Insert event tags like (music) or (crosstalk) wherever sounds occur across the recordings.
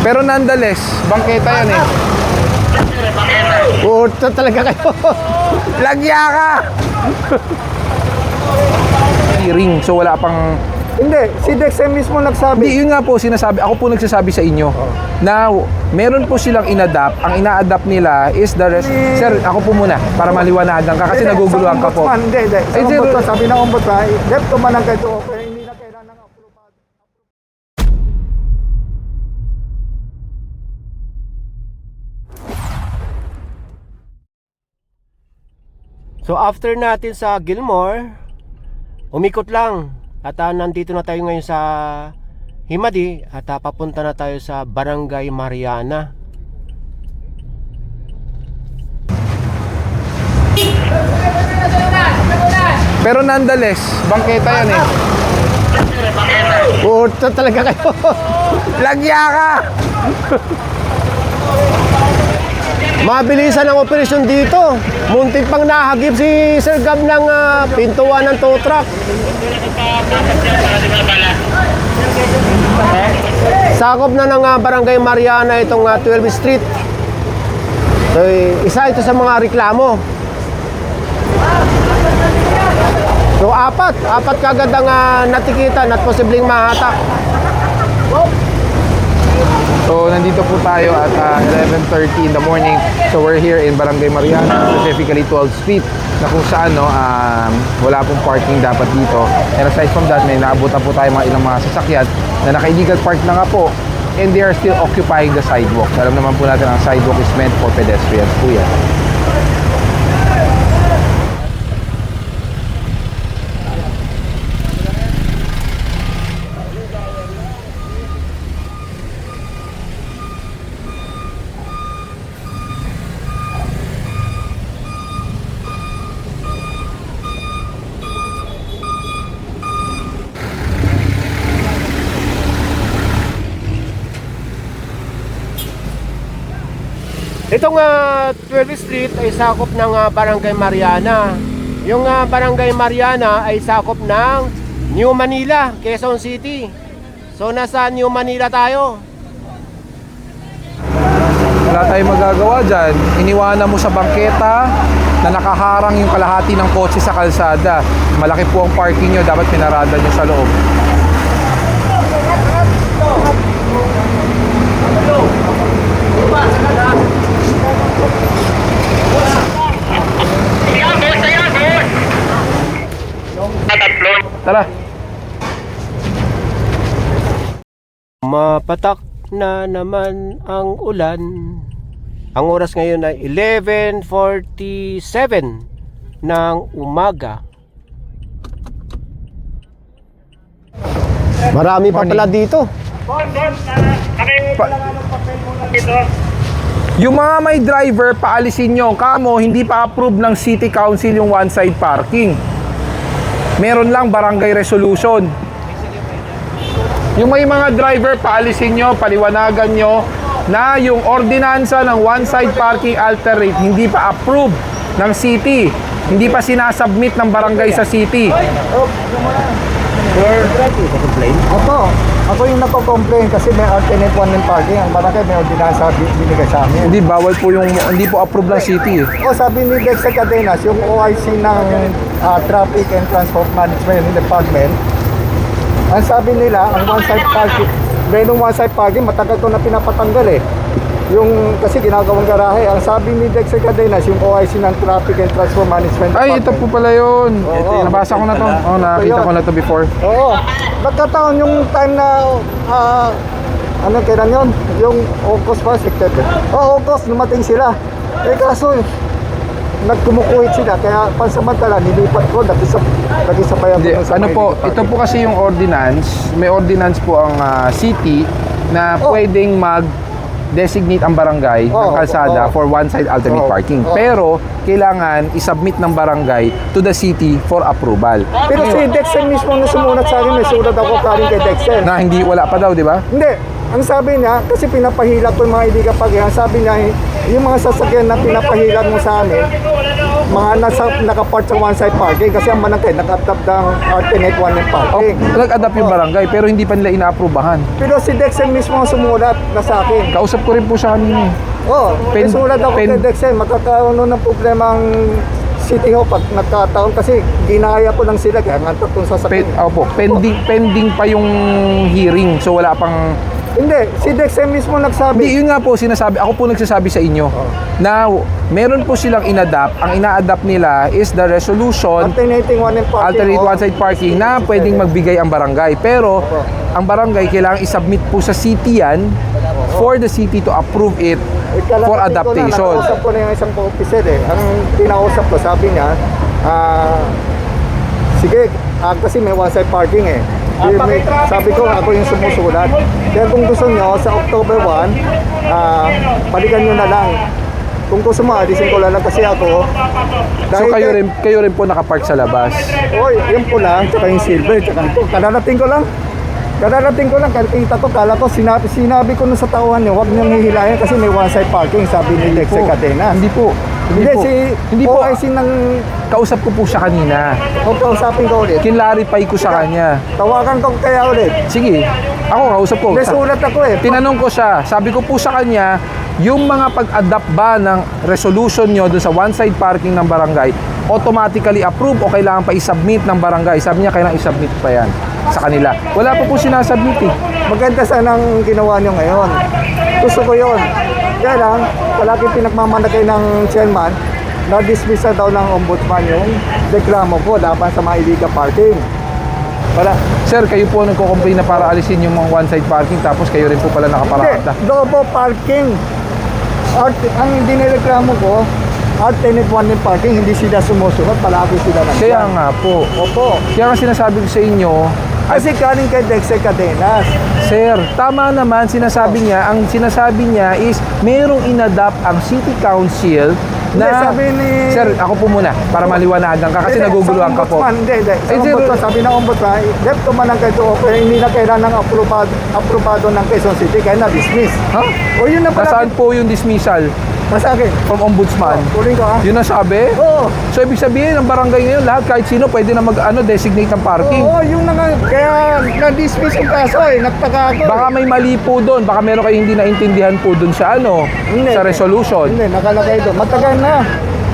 Pero nonetheless, bangketa yan eh. Ta- talaga kayo. (laughs) Lagya ka! Ring, so wala pang... Hindi, si Dexem mismo nagsabi. Hindi, yun nga po sinasabi, ako po nagsasabi sa inyo na meron po silang inadapt. Ang ina-adapt nila is the rest. Sir, ako po muna para maliwanagan ka kasi Hindi, naguguluhan ka po. Hindi, hindi. Sa ombudsman, sabi ng ombudsman, dep ko man ang kayo, kaya So after natin sa Gilmore, umikot lang. At ah, nandito na tayo ngayon sa Himadi at ah, papunta na tayo sa Barangay Mariana. Pero nonetheless, bangketa yan eh. Oo, ta- talaga kayo. (laughs) Lagya ka! (laughs) Mabilisan ang operasyon dito. Muntik pang nahagip si Sir Gab ng ah, pintuan ng tow truck. Sakop na ng ah, Barangay Mariana itong ah, 12th Street. So, isa ito sa mga reklamo. So, apat. Apat kagad ang ah, natikitan at posibleng mahatak. So, nandito po tayo at ah, 11.30 in the morning. So, we're here in Barangay Mariana, specifically 12th Street, na kung saan no, um, wala pong parking dapat dito. And aside from that, may naabutan po tayo mga ilang mga sasakyan na naka-illegal park na nga po and they are still occupying the sidewalk. Alam naman po natin ang sidewalk is meant for pedestrians po yan. Itong ah, 12th Street ay sakop ng ah, Barangay Mariana. Yung ah, Barangay Mariana ay sakop ng New Manila, Quezon City. So nasa New Manila tayo. Wala tayong magagawa dyan. Iniwanan mo sa bangketa na nakaharang yung kalahati ng kotse sa kalsada. Malaki po ang parking nyo, dapat pinarada nyo sa loob. Tara. Mapatak na naman ang ulan. Ang oras ngayon ay 11.47 ng umaga. Marami pa pala dito. Yung mga may driver, paalisin nyo. Kamo, hindi pa approve ng City Council yung one-side parking. Meron lang barangay resolution. Yung may mga driver, paalisin nyo, paliwanagan nyo na yung ordinansa ng one-side parking alternate hindi pa approve ng city. Hindi pa sinasubmit ng barangay sa city. Ako, ako yung nako-complain kasi may alternate one lane parking. Ang barangay may ordinansa bi- binigay sa amin. Hindi, bawal po yung, hindi po approve ng city. eh. O sabi ni Dex Cadenas, yung OIC ng ah, Traffic and Transport Management Department, ang sabi nila, ang one-side parking, yung one-side parking, matagal ko na pinapatanggal eh. Yung, kasi ginagawang garahe, ang sabi ni Dex Cadenas, yung OIC ng Traffic and Transport Management Ay, ito po pala yun. Oo. Nabasa ko na to. Oh, nakita ko na to before. Oo. Nagkataon yung time na, ah, ano kailan yun? Yung August ba? September? Oo, August, lumating sila. Eh kaso, nagkumukuhit sila. Kaya pansamantala, nilipat ko, nag-isa, nag-isa pa yan. Ano po, ito po kasi yung ordinance. May ordinance po ang ah, city na Oh. pwedeng mag designate ang barangay ng Oo, kalsada oo. for one side alternate Oo, parking. oo. Pero kailangan i-submit ng barangay to the city for approval. Pero si Dexter mismo na sumunat sa akin, may sulat ako galing kay Dexter. Na hindi wala pa daw, di ba? Hindi, ang sabi niya, kasi pinapahila ko yung mga illegal parking, ang sabi niya, yung mga sasakyan na pinapahila mo sa amin, mga nasa, nakapark sa one side parking kasi ang manangkay naka-tap ng alternate one lane Oh, parking. nag-adapt yung barangay pero hindi pa nila inaaprubahan. Pero si Dexter mismo ang sumulat na sa akin. Kausap ko rin po siya kanina. eh. Oh, Pen- pen, sulat ako pen- kay Dexter, magkakaroon ng problema ang City Hall pag nagkataon kasi ginaya ko lang sila kaya nga tatlong Pen, sasakyan. opo, pending pending pa yung hearing. So wala pang Hindi, si Dexter mismo Hindi, nagsabi. yun nga po sinasabi. Ako po nagsasabi sa inyo na meron po silang inadapt. Ang ina-adapt nila is the resolution Alternating one parking. alternate oh. one-side parking na pwedeng magbigay ang barangay. Pero Opo. ang barangay kailangan isubmit po sa city yan for the city to approve it Eh, for ko na, adaptation. nakausap ko na yung isang officer eh. Ang kinausap ko, sabi niya, ah, sige, ah, kasi may one side parking eh. May- sabi ko, ako yung sumusulat. Kaya kung gusto nyo, sa October 1, ah, balikan nyo na lang. Kung gusto mo, alisin ko lang kasi ako. So kayo rin, kayo rin po nakapark sa labas. Oy, yung pula, tsaka yung silver, tsaka ito. Kadarating ko lang. Kadarating ko lang, kita ko, kala ko, sinabi, sinabi ko nun sa tauhan niyo, huwag niyong hihilahin kasi may one side parking, sabi ni Lexie Cadena. Hindi po. Hindi, Hindi, po. si hindi po. OIC ng Kausap ko po siya kanina. o kausapin ko ulit. Kinlarify ko sa kanya. Tawagan ko kaya ulit. Sige. Ako kausap ko. May sulat ako eh. Tinanong ko siya, sabi ko po sa kanya, yung mga pag-adapt ba ng resolution nyo dun sa one-side parking ng barangay, automatically approve o kailangan pa i-submit ng barangay? Sabi niya, kailangan i-submit pa yan sa kanila. Wala pa po sinasubmit eh. Maganda sana ang ginawa niyo ngayon. Gusto ko yon. Kaya lang, palagi pinagmamalagay ng chairman, na-dismiss na daw ng ombudsman yung reklamo ko laban sa mga illegal parking. Wala. Sir, kayo po nagko-complain na para alisin yung mga one-side parking tapos kayo rin po pala Hindi, nakaparada. double parking. Art, ang dinireklamo ko, alternate one lane parking, hindi sila sumusunod, palagi sila nandyan. Kaya nga po. Opo. Kaya nga sinasabi ko sa inyo, Kasi kanin kay Dexter Cadenas. Sir, tama naman sinasabi niya, ang sinasabi niya is merong inadapt ang City Council Hindi, na sabi ni- Sir, ako po muna para maliwanagan ka kasi Hindi, naguguluhan ka po. Hindi, hindi. Sa Eh, sir- ombudsman, sabi ng ombudsman, left to man ang kayo pero hindi na kailangan ng aprobado, aprobado ng Quezon City, kaya na-dismiss. Ha? O yun na pala. Nasaan po yung dismissal Nasa akin. from ombudsman? Kunin ko ha. Yun ang sabi? Oo. So ibig sabihin ng barangay ngayon lahat kahit sino pwede na mag ano ng parking. Oo, yung na nga. Kaya na-dismiss yung kaso eh. Nagtaka ako. Baka may mali po doon, baka meron kayo hindi naintindihan po doon sa ano, Hindi. sa resolution. Hindi, nakalagay doon. Matagal na.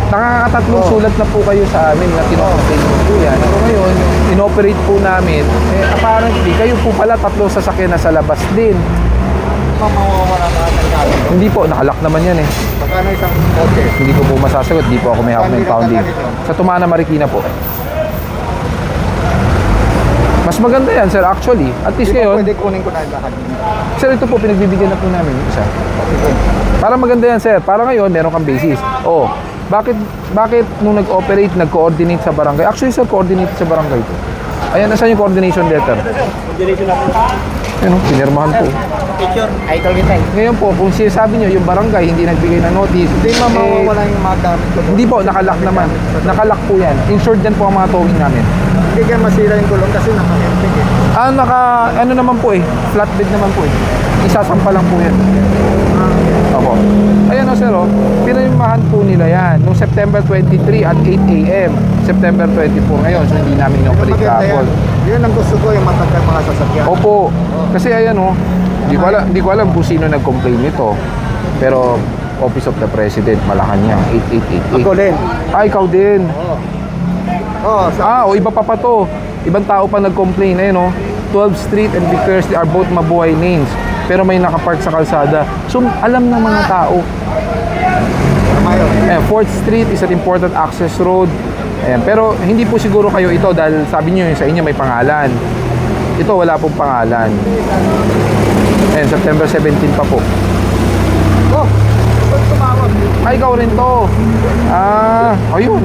Nakakatatlong Oo. sulat na po kayo sa amin na kinocomplain po yan. So ngayon, inoperate po namin, eh, apparently, kayo po pala tatlong sasakyan na sa labas din. Mamawawala ng gamit. Hindi po, nakalak naman yan eh. Magkano isang kotse? Hindi ko po masasagot, hindi po ako may hawak ng impounding. Sa Tumana Marikina po. Mas maganda yan, sir, actually. At least Di ba ngayon, pwede kunin ko na yung lahat? sir, ito po, pinagbibigyan na po namin yung isa. Para maganda yan, sir. Para ngayon, meron kang basis. Oh, bakit bakit nung nag-operate, nag-coordinate sa barangay? Actually, sir, coordinate sa barangay to. Ayan, nasaan yung coordination letter? Oh, pinirmahan po. Picture. Idol kita eh. Ngayon po, kung sinasabi nyo, yung barangay hindi nagbigay ng notice, Hindi eh, mamawawala yung mga gamit ko. hindi po, nakalock naman. Nakalock po yan. Insured yan po ang mga towing namin. Hindi kaya masira yung gulong kasi naka-empty eh. Ah, naka, ano naman po eh, flatbed naman po eh. Isasampa lang po yan. Opo. Sir o, pinirmahan po nila yan noong September 23 at 8 a.m. September 24 ngayon, so hindi namin inoperate kahapon. Yun ang gusto ko, yung matagal mga sasakyan. Opo, kasi ayan o, hindi ko alam, hindi ko alam kung sino nag-complain nito. Pero Office of the President, Malacanang, 8888. Ako din. Ah, ikaw din. Oo. Oo, sa, Ah, o iba pa pa to. Ibang tao pa nag-complain. Ayun o. 12th Street and Street are both mabuhay lanes. Pero may nakapark sa kalsada. So, alam ng mga tao. Mayo. Eh, 4th Street is an important access road. Ayan. Pero hindi po siguro kayo ito dahil sabi niyo yung sa inyo may pangalan. Ito wala pong pangalan. Ayan, September 17 pa po. Oh? Ay, ikaw rin to. Ah, ayun.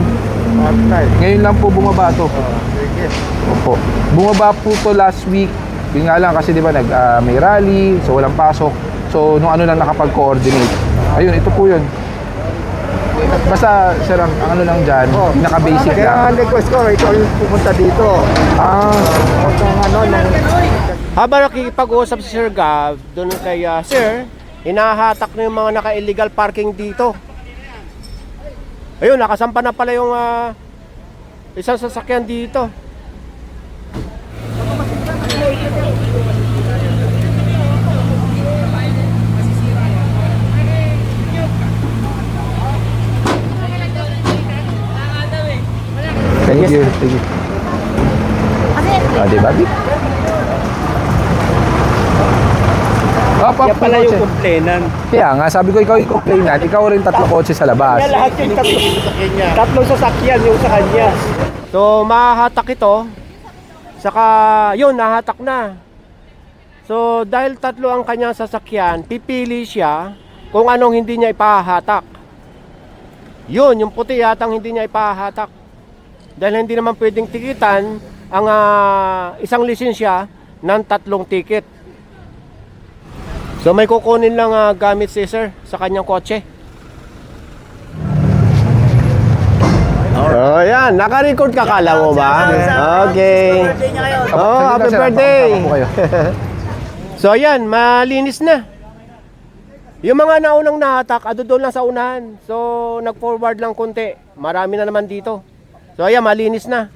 Ngayon lang po bumaba to. Sige. Opo. Bumaba po to last week. Yun nga lang kasi di ba nag ah, may rally, so walang pasok. So nung ano lang nakapag-coordinate. Ayun, ito po yun. Basta sir, ang, ang ano lang dyan, Oh. pinaka-basic Kaya lang. ang request ko, ikaw yung pumunta dito. Ah, Pag ang ano, nung Habang nakikipag-usap si Sir Gab, doon kay ah, Sir, hinahatak na yung mga naka-illegal parking dito. Ayun, nakasampa na pala yung ah, isang sasakyan dito. Thank you. Thank you. Ah, di ba? Di? Oh, Kaya pala yung complainant. Kaya nga, sabi ko ikaw yung complainant, ikaw rin tatlo kotse sa labas. Kaya lahat yung tatlo, tatlong sasakyan yung sa kanya. So, mahahatak ito. Saka, yun, nahatak na. So, dahil tatlo ang kanyang sasakyan, pipili siya kung anong hindi niya ipahatak. Yun, yung puti yatang hindi niya ipahatak. Dahil hindi naman pwedeng tikitan ang ah, isang lisensya ng tatlong ticket. So, may kukunin lang ah, gamit si sir sa kanyang kotse. Oh, yan. Naka-record ka kala mo ba? Okay. Oh, happy birthday. (laughs) So, ayan. Malinis na. Yung mga naunang nahatak, ado doon lang sa unahan. So, nag-forward lang konti. Marami na naman dito. So, ayan. Malinis na.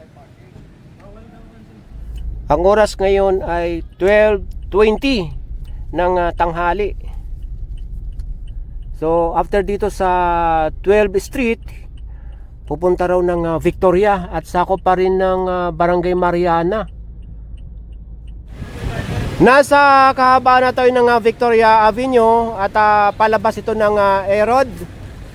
Ang oras ngayon ay 12.20 ng ah, tanghali. So, after dito sa 12 Street, pupunta raw ng ah, Victoria at sakop pa rin ng ah, Barangay Mariana. Nasa kahabaan na tayo ng ah, Victoria Avenue at ah, palabas ito ng uh, Erod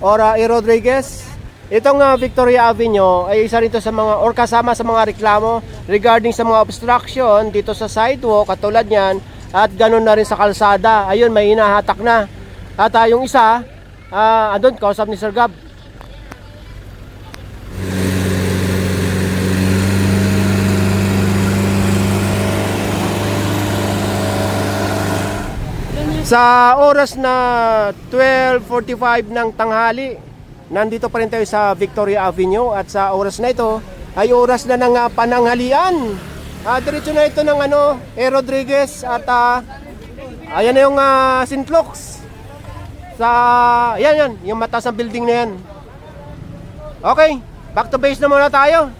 or uh, E. Rodriguez. Itong ah, Victoria Avenue ay isa rito sa mga or kasama sa mga reklamo regarding sa mga obstruction dito sa sidewalk katulad niyan at ganun na rin sa kalsada. Ayun, may hinahatak na. At ah, yung isa, ah, andun, kausap ni Sir Gab. Sa oras na 12.45 ng tanghali, nandito pa rin tayo sa Victoria Avenue at sa oras na ito ay oras na ng ah, pananghalian. Ah, diretso na ito ng ano, E. Rodriguez at ah, ayan na yung uh, Sintlux. Sa, yan yan, yung mataas na building na yan. Okay, back to base na muna tayo.